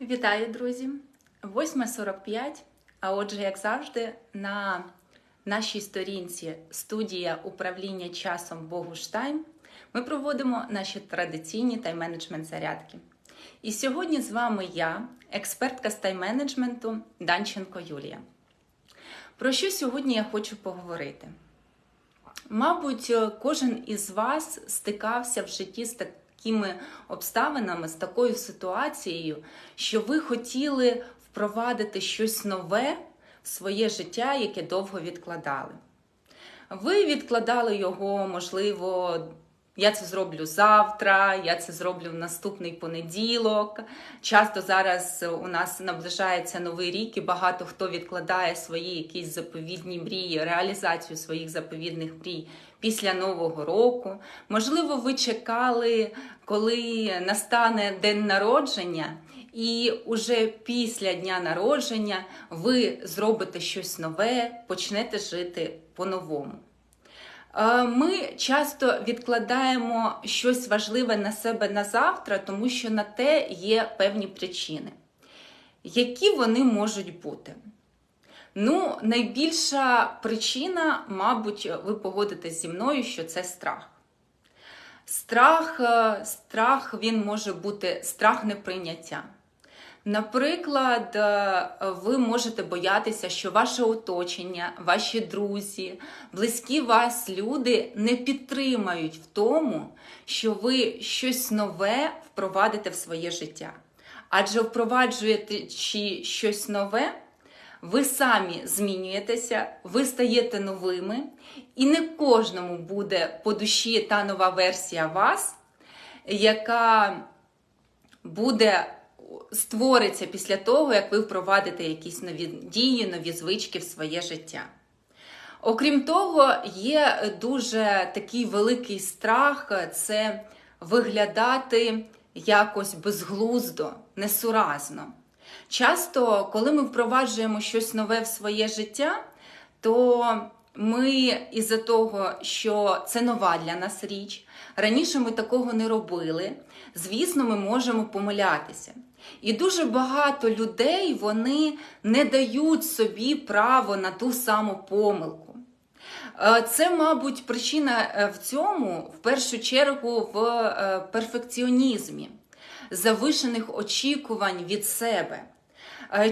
Вітаю, друзі! 8.45. А отже, як завжди, на нашій сторінці студія управління часом Богуштайм ми проводимо наші традиційні тайм-менеджмент зарядки. І сьогодні з вами я, експертка з тайм-менеджменту Данченко Юлія. Про що сьогодні я хочу поговорити? Мабуть, кожен із вас стикався в житті з такими обставинами, з такою ситуацією, що ви хотіли впровадити щось нове в своє життя, яке довго відкладали. Ви відкладали його, можливо, я це зроблю завтра, я це зроблю в наступний понеділок. Часто зараз у нас наближається новий рік, і багато хто відкладає свої якісь заповідні мрії, реалізацію своїх заповідних мрій після Нового року. Можливо, ви чекали, коли настане день народження. І уже після дня народження ви зробите щось нове, почнете жити по-новому. Ми часто відкладаємо щось важливе на себе на завтра, тому що на те є певні причини. Які вони можуть бути? Ну, найбільша причина, мабуть, ви погодитесь зі мною, що це страх. Страх, страх він може бути страх неприйняття. Наприклад, ви можете боятися, що ваше оточення, ваші друзі, близькі вас люди не підтримають в тому, що ви щось нове впровадите в своє життя. Адже впроваджуєте щось нове, ви самі змінюєтеся, ви стаєте новими, і не кожному буде по душі та нова версія вас, яка буде створиться після того, як ви впровадите якісь нові дії, нові звички в своє життя. Окрім того, є дуже такий великий страх це виглядати якось безглуздо, несуразно. Часто, коли ми впроваджуємо щось нове в своє життя, то ми із-за того, що це нова для нас річ, раніше ми такого не робили, звісно, ми можемо помилятися. І дуже багато людей вони не дають собі право на ту саму помилку. Це, мабуть, причина в цьому, в першу чергу, в перфекціонізмі, завишених очікувань від себе.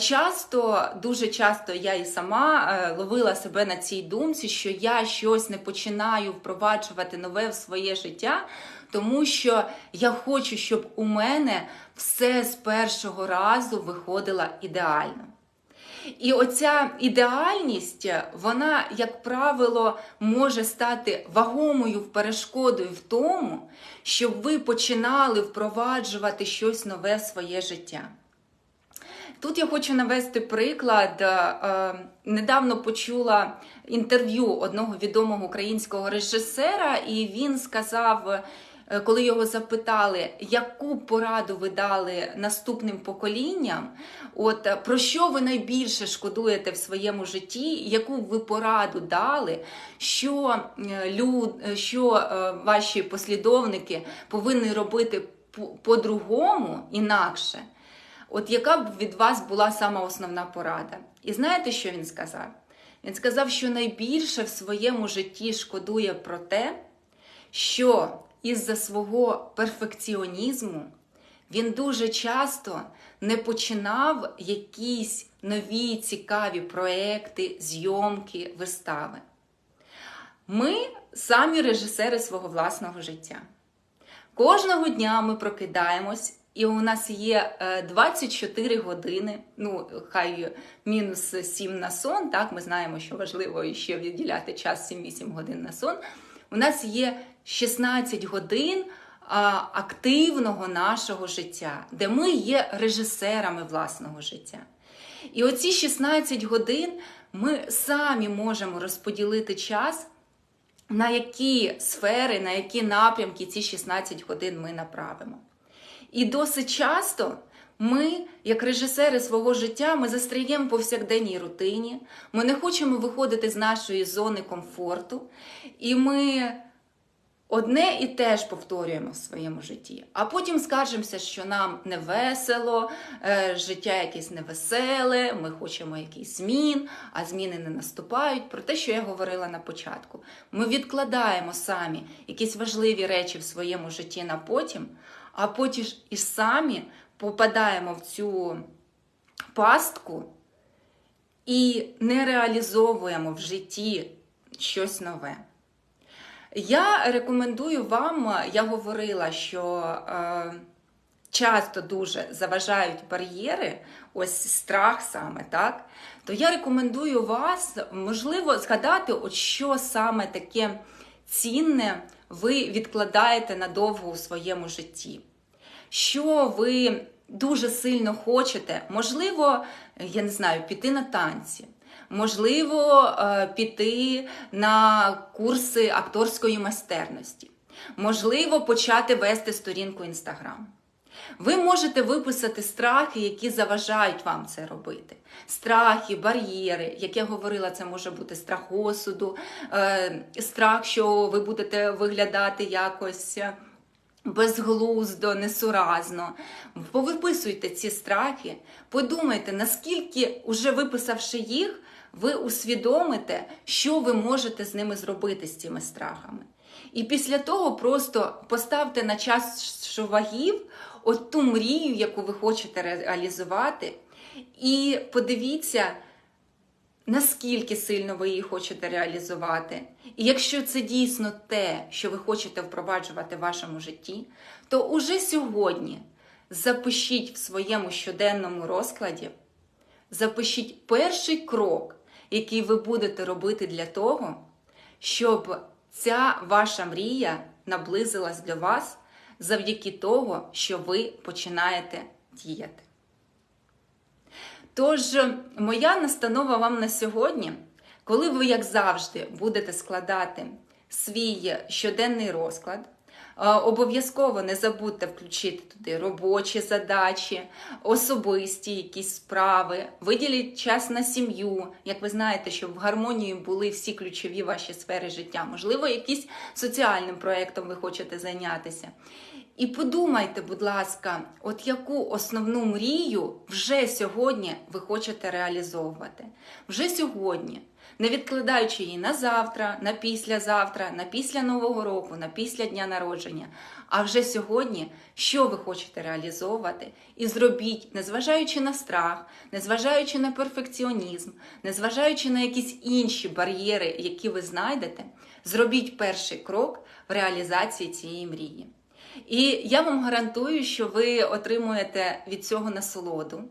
Часто, дуже часто я і сама ловила себе на цій думці, що я щось не починаю впроваджувати нове в своє життя, тому що я хочу, щоб у мене все з першого разу виходило ідеально. І оця ідеальність, вона, як правило, може стати вагомою перешкодою в тому, щоб ви починали впроваджувати щось нове в своє життя. Тут я хочу навести приклад. Недавно почула інтерв'ю одного відомого українського режисера, і він сказав, коли його запитали, яку пораду ви дали наступним поколінням, от про що ви найбільше шкодуєте в своєму житті, яку ви пораду дали, що, люд, що ваші послідовники повинні робити по-другому інакше. От яка б від вас була сама основна порада? І знаєте, що він сказав? Він сказав, що найбільше в своєму житті шкодує про те, що із-за свого перфекціонізму він дуже часто не починав якісь нові цікаві проекти, зйомки, вистави. Ми самі режисери свого власного життя. Кожного дня ми прокидаємось. І у нас є 24 години, ну хай мінус 7 на сон. Так, ми знаємо, що важливо ще відділяти час 7-8 годин на сон. У нас є 16 годин активного нашого життя, де ми є режисерами власного життя. І оці 16 годин ми самі можемо розподілити час, на які сфери, на які напрямки ці 16 годин ми направимо. І досить часто ми, як режисери свого життя, ми застряємо по повсякденній рутині, ми не хочемо виходити з нашої зони комфорту, і ми одне і те ж повторюємо в своєму житті, а потім скаржимося, що нам не весело, е, життя якесь невеселе, ми хочемо якийсь змін, а зміни не наступають. Про те, що я говорила на початку. Ми відкладаємо самі якісь важливі речі в своєму житті на потім, а потім і самі попадаємо в цю пастку і не реалізовуємо в житті щось нове. Я рекомендую вам, я говорила, що е, часто дуже заважають бар'єри, ось страх саме, так? То я рекомендую вас, можливо, згадати, от що саме таке цінне ви відкладаєте надовго у своєму житті. Що ви дуже сильно хочете, можливо, я не знаю, піти на танці. Можливо, е, піти на курси акторської майстерності, можливо, почати вести сторінку Інстаграм. Ви можете виписати страхи, які заважають вам це робити. Страхи, бар'єри, як я говорила, це може бути страх осуду, е, страх, що ви будете виглядати якось безглуздо, несуразно. Повиписуйте ці страхи, подумайте, наскільки, уже виписавши їх, ви усвідомите, що ви можете з ними зробити з цими страхами. І після того просто поставте на час вагів от ту мрію, яку ви хочете реалізувати, і подивіться, наскільки сильно ви її хочете реалізувати. І якщо це дійсно те, що ви хочете впроваджувати в вашому житті, то уже сьогодні запишіть в своєму щоденному розкладі, запишіть перший крок, який ви будете робити для того, щоб ця ваша мрія наблизилась до вас завдяки того, що ви починаєте діяти. Тож, моя настанова вам на сьогодні, коли ви, як завжди, будете складати свій щоденний розклад, Обов'язково не забудьте включити туди робочі задачі, особисті якісь справи, виділіть час на сім'ю. Як ви знаєте, щоб в гармонії були всі ключові ваші сфери життя. Можливо, якийсь соціальним проєктом ви хочете зайнятися. І подумайте, будь ласка, от яку основну мрію вже сьогодні ви хочете реалізовувати. Вже сьогодні, не відкладаючи її на завтра, на післязавтра, на після Нового року, на після дня народження. А вже сьогодні, що ви хочете реалізовувати, і зробіть, незважаючи на страх, незважаючи на перфекціонізм, незважаючи на якісь інші бар'єри, які ви знайдете, зробіть перший крок в реалізації цієї мрії. І я вам гарантую, що ви отримуєте від цього насолоду.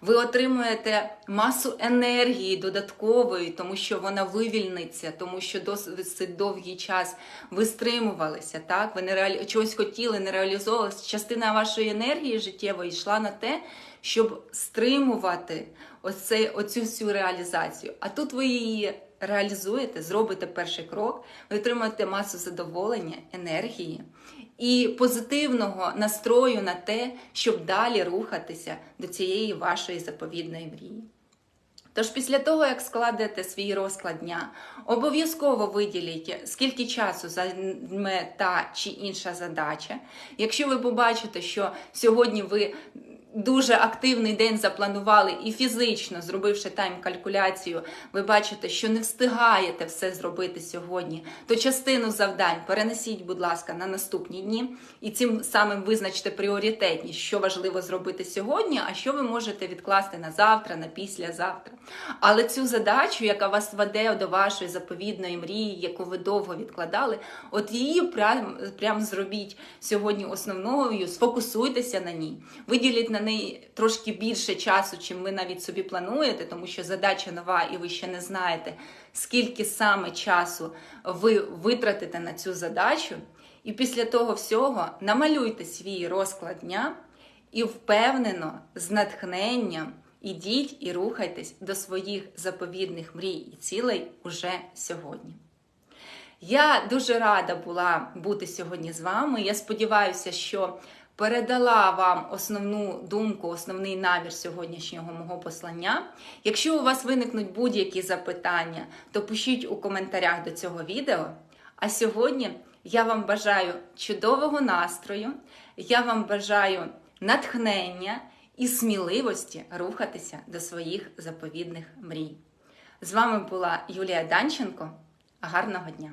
Ви отримуєте масу енергії додаткової, тому що вона вивільниться, тому що досить довгий час ви стримувалися. Так, ви не реалі... чогось хотіли, не реалізовувалися. Частина вашої енергії життєвої йшла на те, щоб стримувати оце, оцю всю реалізацію. А тут ви її реалізуєте, зробите перший крок, ви отримаєте масу задоволення, енергії і позитивного настрою на те, щоб далі рухатися до цієї вашої заповідної мрії. Тож після того, як складете свій розклад дня, обов'язково виділіть, скільки часу займе та чи інша задача. Якщо ви побачите, що сьогодні ви дуже активний день запланували і фізично, зробивши тайм-калькуляцію, ви бачите, що не встигаєте все зробити сьогодні, то частину завдань перенесіть, будь ласка, на наступні дні. І цим самим визначте пріоритетність, що важливо зробити сьогодні, а що ви можете відкласти на завтра, на післязавтра. Але цю задачу, яка вас веде до вашої заповідної мрії, яку ви довго відкладали, от її прям, прям зробіть сьогодні основною, сфокусуйтеся на ній, виділіть на неї трошки більше часу, чим ви навіть собі плануєте, тому що задача нова, і ви ще не знаєте, скільки саме часу ви витратите на цю задачу. І після того всього намалюйте свій розклад дня і впевнено, з натхненням ідіть і рухайтесь до своїх заповідних мрій і цілей уже сьогодні. Я дуже рада була бути сьогодні з вами. Я сподіваюся, що передала вам основну думку, основний намір сьогоднішнього мого послання. Якщо у вас виникнуть будь-які запитання, то пишіть у коментарях до цього відео. А сьогодні я вам бажаю чудового настрою, я вам бажаю натхнення і сміливості рухатися до своїх заповідних мрій. З вами була Юлія Данченко. Гарного дня!